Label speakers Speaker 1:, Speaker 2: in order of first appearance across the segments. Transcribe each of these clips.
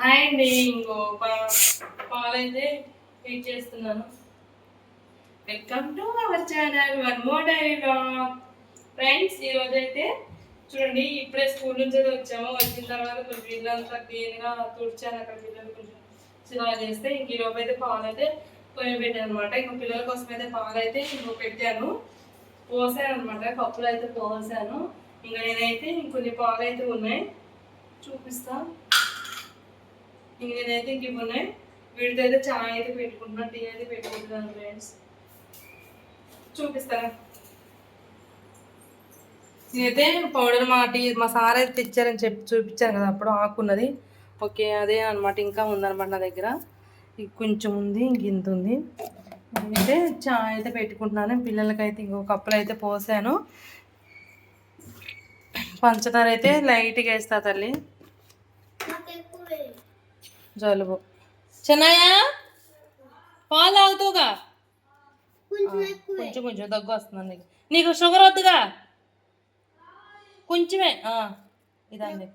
Speaker 1: Hi అండి ఇంకో పాలైతే వెయిట్ చేస్తున్నాను. Welcome to our channel one more diary blog friends ఈరోజు అయితే చూడండి ఇప్పుడే స్కూల్ నుంచి అయితే వచ్చాము. వచ్చిన తర్వాత కొంచెం ఇల్లంతా క్లీన్గా తుడిచాను అక్కడ పిల్లలు కొంచెం సినిమా చేస్తే ఇంక ఈరోజు అయితే పాలు అయితే పోయి పెట్టాను అనమాట ఇంక పిల్లల కోసం అయితే పాలు అయితే ఇంకో పెట్టాను. పోసాను అనమాట కప్పులు అయితే పోసాను. ఇంకా నేనైతే ఇంకొన్ని పాలు అయితే ఉన్నాయి. చూపిస్తాను ఇంక నేనైతే ఇంక ఇవి ఉన్నాయి వీటితో అయితే చాయ్ అయితే పెట్టుకుంటున్నాను టీ అయితే పెట్టుకుంటున్నాను ఫ్రెండ్స్ చూపిస్తాను నేనైతే పౌడర్ మా టీ మా సార్ అయితే తెచ్చారని చెప్పి చూపించాను కదా అప్పుడు ఆకున్నది. ఓకే అదే అనమాట ఇంకా ఉందనమాట నా దగ్గర. కొంచెం ఉంది ఇంక ఇంత ఉంది. నేనైతే చాయ్ అయితే పెట్టుకుంటున్నాను. పిల్లలకైతే ఇంకో కప్పులు అయితే పోసాను. పంచదార అయితే లైట్గా వేస్తా తల్లి. జలుబు. చెన్నయ్య? పాలు తాగుతావుగా? కొంచెం కొంచెం దగ్గు వస్తుంది నీకు. నీకు షుగర్ వద్దుగా? కొంచెమే. ఇదండి.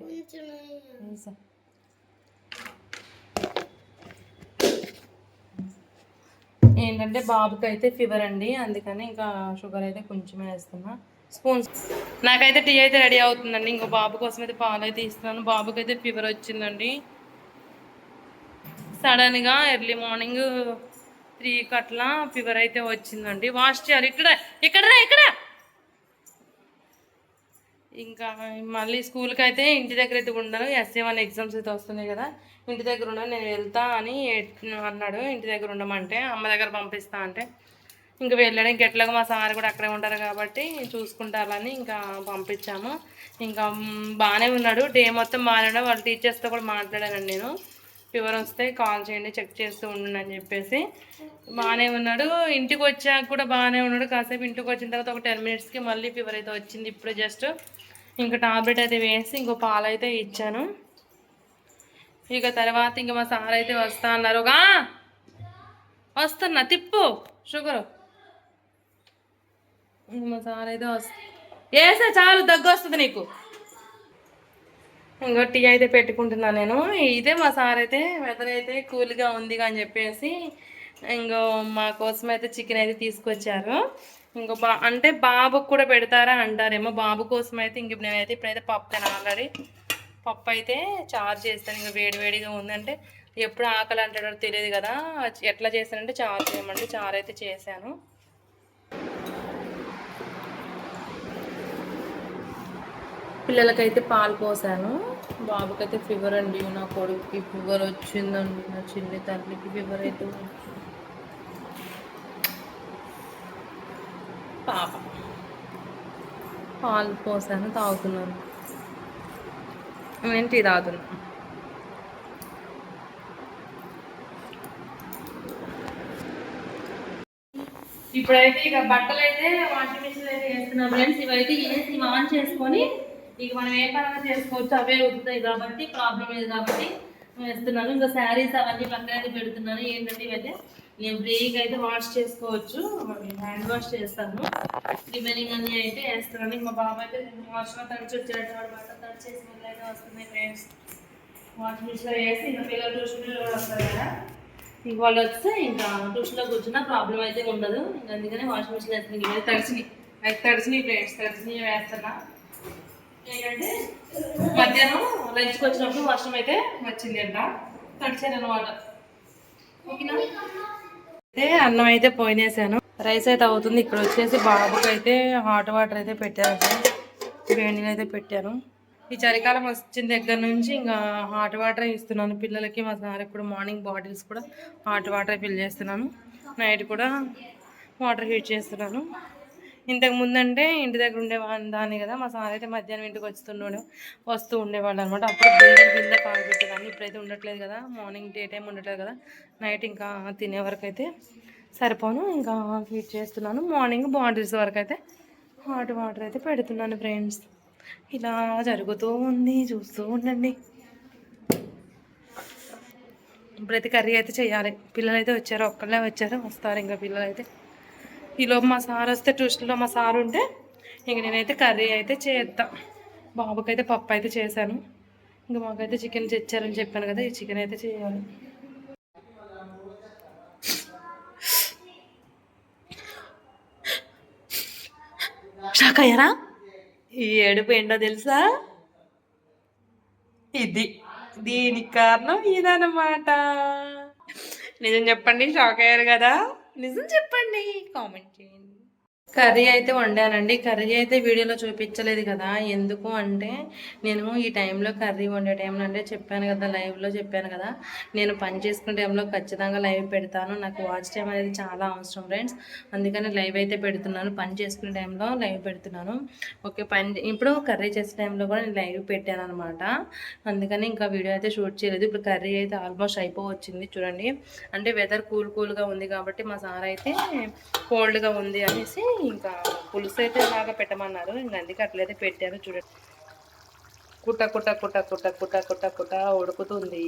Speaker 1: ఏంటంటే బాబుకి అయితే ఫీవర్ అండి. అందుకని ఇంకా షుగర్ అయితే కొంచెమే వేస్తున్నా. స్పూన్స్. నాకైతే టీ అయితే రెడీ అవుతుందండి. ఇంకో బాబు కోసం అయితే పాలు అయితే ఇస్తున్నాను. బాబుకి అయితే ఫీవర్ వచ్చిందండి. సడన్గా ఎర్లీ మార్నింగ్ త్రీ అట్లా ఫీవర్ అయితే వచ్చిందండి. వాష్ చేయాలి. ఇక్కడ ఇక్కడ ఇక్కడ! ఇంకా మళ్ళీ స్కూల్కి అయితే ఇంటి దగ్గర అయితే ఉండను. ఎస్ఏ వన్ ఎగ్జామ్స్ అయితే వస్తున్నాయి కదా. ఇంటి దగ్గర ఉండను నేను వెళ్తా అని అన్నాడు. ఇంటి దగ్గర ఉండమంటే అమ్మ దగ్గర పంపిస్తా అంటే. ఇంకా వెళ్ళాడు ఇంక ఎట్లాగో మా సార్ కూడా అక్కడే ఉంటారు కాబట్టి చూసుకుంటారని ఇంకా పంపించాము. ఇంకా బాగానే ఉన్నాడు. డే మొత్తం బాగానే ఉన్నాడు. వాళ్ళ టీచర్స్తో కూడా మాట్లాడానండి నేను. ఫీవర్ వస్తే కాల్ చేయండి చెక్ చేస్తూ ఉండండి అని చెప్పేసి బాగానే ఉన్నాడు. ఇంటికి వచ్చాక కూడా బాగానే ఉన్నాడు. కాసేపు ఇంటికి వచ్చిన తర్వాత ఒక టెన్ మినిట్స్కి మళ్ళీ ఫీవర్ అయితే వచ్చింది. ఇప్పుడు జస్ట్ ఇంకా టాబ్లెట్ అయితే వేసి ఇంకో పాలు అయితే ఇచ్చాను. ఇక తర్వాత ఇంక మా సార్ అయితే వస్తా అన్నారుగా వస్తున్నా తిప్పు షుగరు. మా సార్ అయితే వస్తా వేసా చాలు దగ్గు వస్తుంది నీకు. ఇంకో టీ అయితే పెట్టుకుంటున్నాను నేను. ఇదే మా సార్ అయితే వెదర్ అయితే కూల్గా ఉంది అని చెప్పేసి ఇంకో మా కోసం అయితే చికెన్ అయితే తీసుకొచ్చారు. ఇంకో బా అంటే బాబుకు కూడా పెడతారా అంటారేమో. బాబు కోసం అయితే ఇంక నేనైతే ఇప్పుడైతే పప్పు తిన్నాను ఆల్రెడీ పప్పు అయితే చారు చేస్తాను. ఇంకా వేడివేడిగా ఉందంటే ఎప్పుడు ఆకలి అంటాడో తెలియదు కదా. ఎట్లా చేశానంటే చారు చేయమంటే చారు అయితే చేశాను. పిల్లలకైతే పాలు పోసాను. బాబుకైతే ఫీవర్ అండి నా కొడుకుకి ఫీవర్ వచ్చిందండి నా చిన్న తల్లికి ఫీవర్ అయితే పాప. పాలు పోసాను తాగుతున్నాను. నేను టీ తాగుతున్నా ఇప్పుడైతే ఇక బట్టలు అయితే వాషింగ్ మిషన్ అయితే వేస్తున్నాం ఫ్రెండ్స్ ఇవైతే వేసి ఆన్ చేసుకొని ఇక మనం ఏ పరంగా చేసుకోవచ్చు అవే ఉతుకుతాయి కాబట్టి ప్రాబ్లం లేదు కాబట్టి వేస్తున్నాను. ఇంకా శారీస్ అవన్నీ పక్కన పెడుతున్నాను. ఏంటంటే ఇవైతే నేను ఫ్రీగా అయితే వాష్ చేసుకోవచ్చు. హ్యాండ్ వాష్ చేస్తాను. రిమైనింగ్ అన్ని అయితే వేస్తున్నాను. మా బాబు అయితే వాష్లో తడిచి వచ్చేటట్టు వాడు బట్టలు తడిచేసి మళ్ళీ అయితే వస్తున్నాయి ఫ్రెండ్స్ వాషింగ్ మిషన్లో వేసి ఇంకా పిల్లలు ట్యూషన్లో వస్తారు కదా. ఇంక వాళ్ళు వస్తే ఇంకా ట్యూషన్లో కూర్చున్న ప్రాబ్లం అయితే ఉండదు. ఇంకా అందుకని వాషింగ్ మిషన్ వేస్తున్నాను. ఇవి తడిచినాయి అయితే తడిచినాయి ప్లేట్స్ తడిచినాయి వేస్తున్నా. ఏంటంటే మధ్యాహ్నం లంచ్కి వచ్చినప్పుడు వర్షం అయితే వచ్చింది అంట తడిచాను అనమాట ఓకేనా? అయితే అన్నం అయితే పోయినేసాను. రైస్ అయితే అవుతుంది. ఇక్కడ వచ్చేసి బాబుకి అయితే హాట్ వాటర్ అయితే పెట్టాను. వేడిని అయితే పెట్టాను. ఈ చలికాలం వచ్చిన దగ్గర నుంచి ఇంకా హాట్ వాటర్ ఇస్తున్నాను. పిల్లలకి మా సార్ కూడా మార్నింగ్ బాటిల్స్ కూడా హాట్ వాటర్ ఫిల్ చేస్తున్నాను. నైట్ కూడా వాటర్ హీట్ చేస్తున్నాను. ఇంతకు ముందంటే ఇంటి దగ్గర ఉండేవాడిని దాన్ని కదా మా సార్ అయితే మధ్యాహ్నం ఇంటికి వస్తుండే వస్తూ ఉండేవాళ్ళు అనమాట అప్పుడు బియ్యం కింద కాగబెట్టేదాన్ని ఇప్పుడైతే ఉండట్లేదు కదా. మార్నింగ్ డే టైం ఉండట్లేదు కదా. నైట్ ఇంకా తినే వరకు అయితే సరిపోను. ఇంకా హీట్ చేస్తున్నాను. మార్నింగ్ బాటిల్స్ వరకు అయితే హాట్ వాటర్ అయితే పెడుతున్నాను ఫ్రెండ్స్ ఇలా జరుగుతూ ఉంది. చూస్తూ ఉండండి. ఇప్పుడైతే కర్రీ అయితే చేయాలి. పిల్లలైతే వచ్చారు. ఒక్కళ్ళే వచ్చారు. వస్తారు ఇంకా పిల్లలైతే. ఈలోపు మా సార్ వస్తే ట్యూషన్లో మా సార్ ఉంటే ఇంక నేనైతే కర్రీ అయితే చేద్దాం బాబుకైతే పప్పు అయితే చేశాను. ఇంకా మాకైతే చికెన్ తెచ్చారని చెప్పాను కదా ఈ చికెన్ అయితే చేయాలి. షాక్ అయ్యారా? ఈ ఏడుపు ఏంటో తెలుసా? ఇది. దీనికి కారణం ఇదన్నమాట. నిజం చెప్పండి షాక్ అయ్యారు కదా? నిజం చెప్పండి కామెంట్ చేయండి. కర్రీ అయితే వండానండి. కర్రీ అయితే వీడియోలో చూపించలేదు కదా. ఎందుకు అంటే నేను ఈ టైంలో కర్రీ వండే టైంలో అంటే చెప్పాను కదా లైవ్లో చెప్పాను కదా. నేను పని చేసుకునే టైంలో ఖచ్చితంగా లైవ్ పెడతాను. నాకు వాచ్ టైం అనేది చాలా అవసరం ఫ్రెండ్స్. అందుకని లైవ్ అయితే పెడుతున్నాను. పని చేసుకునే టైంలో లైవ్ పెడుతున్నాను. ఓకే పని ఇప్పుడు కర్రీ చేసే టైంలో కూడా నేను లైవ్ పెట్టాను అనమాట అందుకని ఇంకా వీడియో అయితే షూట్ చేయలేదు. ఇప్పుడు కర్రీ అయితే ఆల్మోస్ట్ అయిపోవచ్చింది చూడండి. అంటే వెదర్ కూల్ కూల్గా ఉంది కాబట్టి మా సార్ అయితే కోల్డ్గా ఉంది అనేసి ఇంకా పులుసు అయితే బాగా పెట్టమన్నారు. ఇంకా అందుకే అట్లయితే పెట్టాను చూడండి. కుట్ట కుట్ట కుట్ట కుట్ట కుట్ట కుట్ట కుట్ట ఉడుకుతుంది.